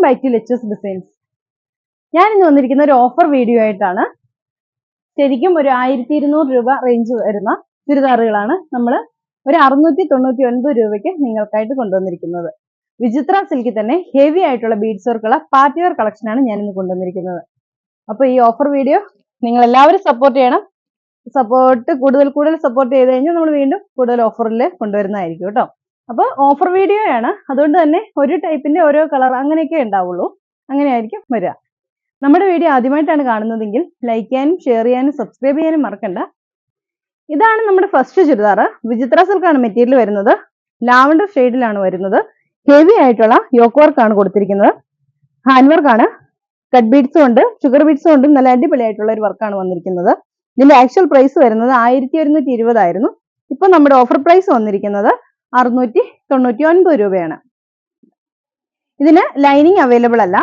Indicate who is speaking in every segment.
Speaker 1: Welcome back to lechers designs ഞാൻ ഇന്ന് വന്നിരിക്കുന്ന ഒരു ഓഫർ വീഡിയോ ആയിട്ടാണ് ശരിക്കും ഒരു ആയിരത്തി ഇരുന്നൂറ് രൂപ റേഞ്ച് വരുന്ന ചുരിദാറുകളാണ് നമ്മൾ ഒരു അറുന്നൂറ്റി തൊണ്ണൂറ്റി ഒൻപത് രൂപയ്ക്ക് നിങ്ങൾക്കായിട്ട് കൊണ്ടുവന്നിരിക്കുന്നത്. വിചിത്ര സിൽക്കിൽ തന്നെ ഹെവി ആയിട്ടുള്ള ബീഡ്സ് വർക്കുള്ള പാർട്ടി വെയർ കളക്ഷനാണ് ഞാൻ ഇന്ന് കൊണ്ടുവന്നിരിക്കുന്നത്. അപ്പോൾ ഈ ഓഫർ വീഡിയോ നിങ്ങൾ എല്ലാവരും സപ്പോർട്ട് ചെയ്യണം. സപ്പോർട്ട് കൂടുതൽ കൂടുതൽ സപ്പോർട്ട് ചെയ്ത് കഴിഞ്ഞാൽ നമ്മൾ വീണ്ടും കൂടുതൽ ഓഫറിൽ കൊണ്ടുവരുന്നതായിരിക്കും കേട്ടോ. അപ്പോൾ ഓഫർ വീഡിയോ ആണ്. അതുകൊണ്ട് തന്നെ ഒരു ടൈപ്പിന്റെ ഓരോ കളർ അങ്ങനെയൊക്കെ ഉണ്ടാവുള്ളൂ. അങ്ങനെയായിരിക്കും വരിക. നമ്മുടെ വീഡിയോ ആദ്യമായിട്ടാണ് കാണുന്നതെങ്കിൽ ലൈക്ക് ചെയ്യാനും ഷെയർ ചെയ്യാനും സബ്സ്ക്രൈബ് ചെയ്യാനും മറക്കണ്ട. ഇതാണ് നമ്മുടെ ഫസ്റ്റ് ചുരിദാർ. വിചിത്ര സിൽക്കാണ് മെറ്റീരിയൽ വരുന്നത്. ലാവണ്ടർ ഷെയ്ഡിലാണ് വരുന്നത്. ഹെവി ആയിട്ടുള്ള യോക്ക് വർക്കാണ് കൊടുത്തിരിക്കുന്നത്. ഹാൻഡ് വർക്കാണ് കട്ട് ബീഡ്സും ഉണ്ട്. ഷുഗർ ബീഡ്സും ഉണ്ട്. നല്ല അടിപൊളിയായിട്ടുള്ള ഒരു വർക്കാണ് വന്നിരിക്കുന്നത്. ഇതിന്റെ ആക്ച്വൽ പ്രൈസ് വരുന്നത് ആയിരത്തി ഒരുന്നൂറ്റി ഇരുപതായിരുന്നു. ഇപ്പൊ നമ്മുടെ ഓഫർ പ്രൈസ് വന്നിരിക്കുന്നത് അറുന്നൂറ്റി തൊണ്ണൂറ്റി ഒൻപത് രൂപയാണ്. ഇതിന് ലൈനിങ് അവൈലബിൾ അല്ല.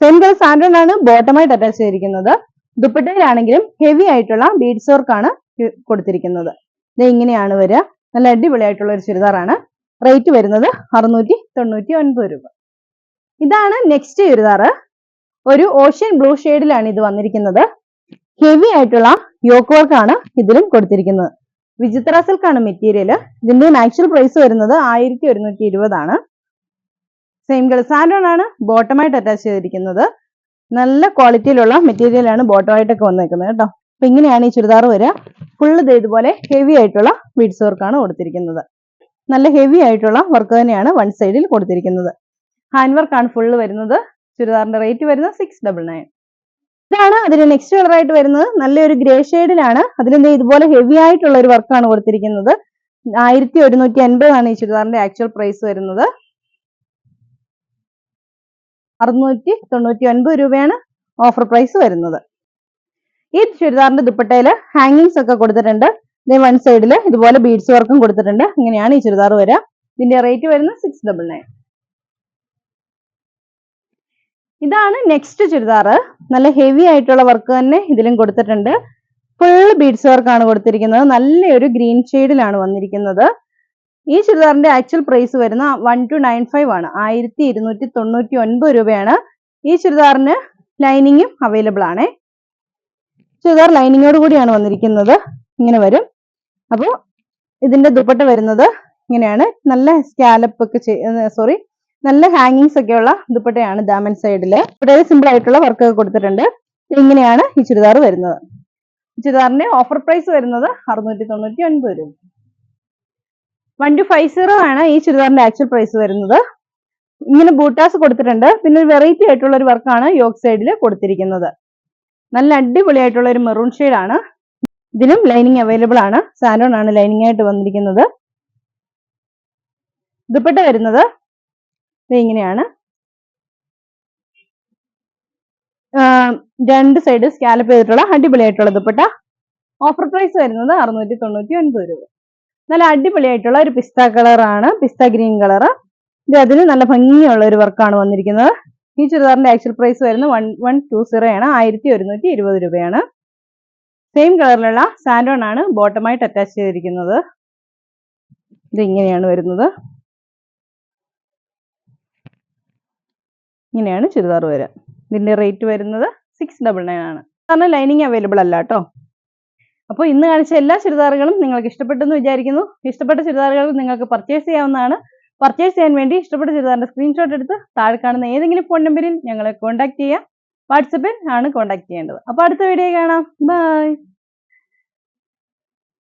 Speaker 1: സെയിം ആണ് ബോട്ടമായിട്ട് അറ്റാച്ച് ചെയ്തിരിക്കുന്നത്. ദുപ്പട്ടയിലാണെങ്കിലും ഹെവി ആയിട്ടുള്ള ബീഡ്സ് വർക്കാണ് കൊടുത്തിരിക്കുന്നത്. ഇത് ഇങ്ങനെയാണ് വരിക. നല്ല അടിപൊളിയായിട്ടുള്ള ഒരു ചുരിദാറാണ് റേറ്റ് വരുന്നത് അറുന്നൂറ്റി തൊണ്ണൂറ്റി ഒൻപത് രൂപ. ഇതാണ് നെക്സ്റ്റ് ചുരിദാറ് ഒരു ഓഷ്യൻ ബ്ലൂ ഷെയ്ഡിലാണ് ഇത് വന്നിരിക്കുന്നത്. ഹെവി ആയിട്ടുള്ള യോക്ക് വർക്കാണ് ഇതിലും കൊടുത്തിരിക്കുന്നത്. വിചിത്ര സിൽക്കാണ് മെറ്റീരിയൽ ഇതിന്റെ ആക്ച്വൽ പ്രൈസ് വരുന്നത് ആയിരത്തി ഒരുന്നൂറ്റി ഇരുപതാണ് സെയിം കളർ ആണ് ബോട്ടമായിട്ട് അറ്റാച്ച് ചെയ്തിരിക്കുന്നത്. നല്ല ക്വാളിറ്റിയിലുള്ള മെറ്റീരിയലാണ് ബോട്ടമായിട്ടൊക്കെ വന്നേക്കുന്നത് കേട്ടോ. അപ്പൊ ഇങ്ങനെയാണ് ഈ ചുരിദാർ വരിക. ഫുള്ള് ഇത് ഇതുപോലെ ഹെവി ആയിട്ടുള്ള ബീഡ്സ് വർക്കാണ് കൊടുത്തിരിക്കുന്നത്. നല്ല ഹെവി ആയിട്ടുള്ള വർക്ക് തന്നെയാണ് വൺ സൈഡിൽ കൊടുത്തിരിക്കുന്നത്. ഹാൻഡ് വർക്കാണ് ഫുള്ള് വരുന്നത്. ചുരിദാറിന്റെ റേറ്റ് വരുന്നത് സിക്സ് ഡബിൾ നയൻ ഇതാണ് അതിന് നെക്സ്റ്റ് കളർ ആയിട്ട് വരുന്നത്. നല്ലൊരു ഗ്രേ ഷെയ്ഡിലാണ് അതിലെന്താ ഇതുപോലെ ഹെവി ആയിട്ടുള്ള ഒരു വർക്കാണ് കൊടുത്തിരിക്കുന്നത്. ആയിരത്തി ഒരുന്നൂറ്റി അൻപതാണ് ഈ ചുരിദാറിന്റെ ആക്ച്വൽ പ്രൈസ് വരുന്നത്. അറുന്നൂറ്റി തൊണ്ണൂറ്റി ഒൻപത് രൂപയാണ് ഓഫർ പ്രൈസ് വരുന്നത്. ഈ ചുരിദാറിന്റെ ദുപ്പട്ടയിൽ ഹാങ്ങിങ്സ് ഒക്കെ കൊടുത്തിട്ടുണ്ട്. വൺ സൈഡിൽ ഇതുപോലെ ബീഡ്സ് വർക്കും കൊടുത്തിട്ടുണ്ട്. ഇങ്ങനെയാണ് ഈ ചുരിദാർ വരിക ഇതിന്റെ റേറ്റ് വരുന്നത് സിക്സ് ഡബിൾ നയൻ ഇതാണ് നെക്സ്റ്റ് ചുരിദാർ. നല്ല ഹെവി ആയിട്ടുള്ള വർക്ക് തന്നെ ഇതിലും കൊടുത്തിട്ടുണ്ട്. ഫുൾ ബീഡ്സ് വർക്കാണ് കൊടുത്തിരിക്കുന്നത്. നല്ലൊരു ഗ്രീൻ ഷെയ്ഡിലാണ് വന്നിരിക്കുന്നത്. ഈ ചുരിദാറിന്റെ ആക്ച്വൽ പ്രൈസ് വരുന്ന വൺ ടു നയൻ ഫൈവ് ആണ്. ആയിരത്തി ഇരുന്നൂറ്റി തൊണ്ണൂറ്റി ഒൻപത് രൂപയാണ്. ഈ ചുരിദാറിന് ലൈനിങ്ങും അവൈലബിൾ ആണ്. ചുരിദാർ ലൈനിങ്ങോട് കൂടിയാണ് വന്നിരിക്കുന്നത്. ഇങ്ങനെ വരും. അപ്പോൾ ഇതിന്റെ ദുപ്പട്ട വരുന്നത് ഇങ്ങനെയാണ്. നല്ല സ്കാലപ്പ് ഒക്കെ സോറി നല്ല ഹാങ്ങിങ്സ് ഒക്കെ ഉള്ള ദുപ്പട്ടയാണ് ദാമൻ സൈഡിൽ ഇവിടെ സിമ്പിൾ ആയിട്ടുള്ള വർക്ക് ഒക്കെ കൊടുത്തിട്ടുണ്ട്. ഇങ്ങനെയാണ് ഈ ചുരിദാർ വരുന്നത്. ചുരിദാറിന്റെ ഓഫർ പ്രൈസ് വരുന്നത് അറുന്നൂറ്റി തൊണ്ണൂറ്റി ഒൻപത് രൂപ. വൺ ടു ഫൈവ് സീറോ ആണ് ഈ ചുരിദാറിന്റെ ആക്ച്വൽ പ്രൈസ് വരുന്നത്. ഇങ്ങനെ ബൂട്ടാസ് കൊടുത്തിട്ടുണ്ട്. പിന്നെ ഒരു വെറൈറ്റി ആയിട്ടുള്ള ഒരു വർക്കാണ് യോക്ക് സൈഡിൽ കൊടുത്തിരിക്കുന്നത്. നല്ല അടിപൊളിയായിട്ടുള്ള ഒരു മെറൂൺ ആണ്. ഇതിനും ലൈനിങ് അവൈലബിൾ ആണ്. സാനോൺ ആണ് ലൈനിങ് ആയിട്ട് വന്നിരിക്കുന്നത്. ദുപ്പട്ട വരുന്നത് ഇങ്ങനെയാണ്. രണ്ട് സൈഡ് സ്കാലപ്പ് ചെയ്തിട്ടുള്ള അടിപൊളിയായിട്ടുള്ള ദുപ്പട്ട. ഓഫർ പ്രൈസ് വരുന്നത് അറുന്നൂറ്റി തൊണ്ണൂറ്റി ഒൻപത് രൂപ. നല്ല അടിപൊളിയായിട്ടുള്ള ഒരു പിസ്ത കളറാണ് പിസ്ത ഗ്രീൻ കളർ ഇത് അതിന് നല്ല ഭംഗിയുള്ള ഒരു വർക്കാണ് വന്നിരിക്കുന്നത്. ഈ ചുരിദാറിന്റെ ആക്ച്വൽ പ്രൈസ് വരുന്നത് വൺ വൺ ടു സീറോ ആണ്. ആയിരത്തി ഒരുന്നൂറ്റി ഇരുപത് രൂപയാണ് സെയിം കളറിലുള്ള സാൻഡോൺ ആണ് ബോട്ടമായിട്ട് അറ്റാച്ച് ചെയ്തിരിക്കുന്നത്. ഇത് ഇങ്ങനെയാണ് വരുന്നത്. ഇങ്ങനെയാണ് ചുരിദാർ വരിക ഇതിന്റെ റേറ്റ് വരുന്നത് സിക്സ് ഡബിൾ നയൻ ആണ്. കാരണം ലൈനിങ് അവൈലബിൾ അല്ല കേട്ടോ അപ്പോൾ ഇന്ന് കാണിച്ച എല്ലാ ചുരിദാറുകളും നിങ്ങൾക്ക് ഇഷ്ടപ്പെട്ടെന്ന് വിചാരിക്കുന്നു. ഇഷ്ടപ്പെട്ട ചുരിദാറുകൾ നിങ്ങൾക്ക് പർച്ചേസ് ചെയ്യാവുന്നതാണ്. പർച്ചേസ് ചെയ്യാൻ വേണ്ടി ഇഷ്ടപ്പെട്ട ചുരിദാറിന്റെ സ്ക്രീൻഷോട്ട് എടുത്ത് താഴെ കാണുന്ന ഏതെങ്കിലും ഫോൺ നമ്പറിൽ ഞങ്ങളെ കോൺടാക്ട് ചെയ്യാം. വാട്സപ്പിൽ ആണ് കോൺടാക്ട് ചെയ്യേണ്ടത്. അപ്പോൾ അടുത്ത വീഡിയോ കാണാം. ബൈ